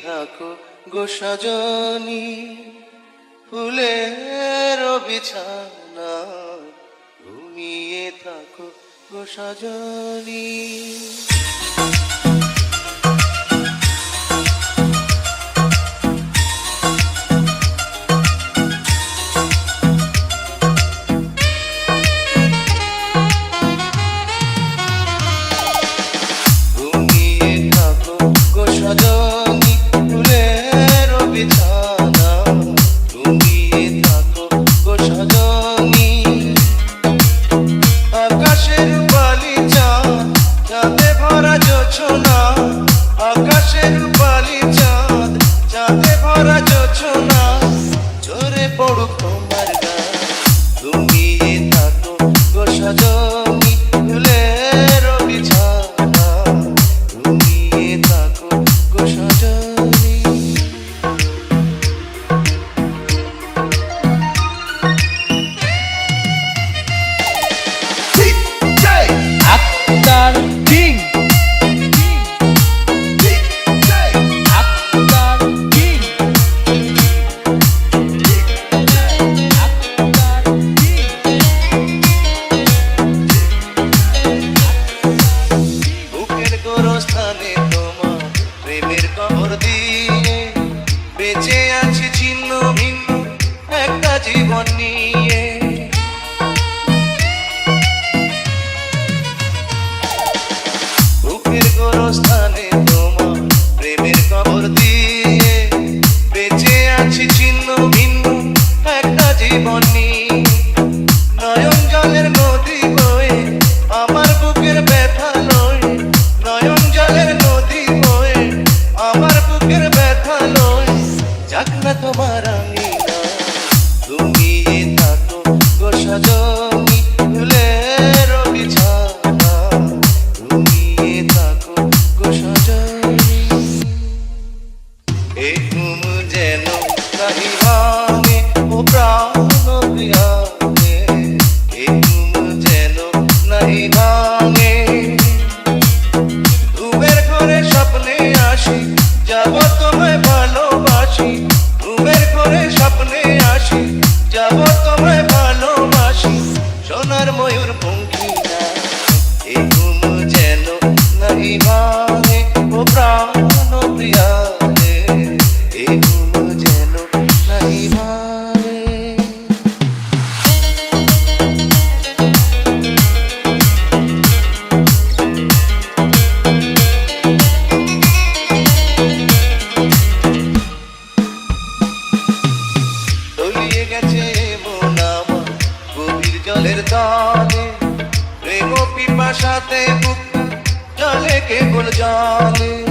থাকো গো ফুলের বিছানা ঘুমিয়ে থাকো গো তোমার আমি তুমি থাকো গো সজনী ফুলের বিছানা তুমি থাকো গো সজনী। যেন কাহিবা স্বপ্নে পিপাসাতে বুক জলে কেবল জলে।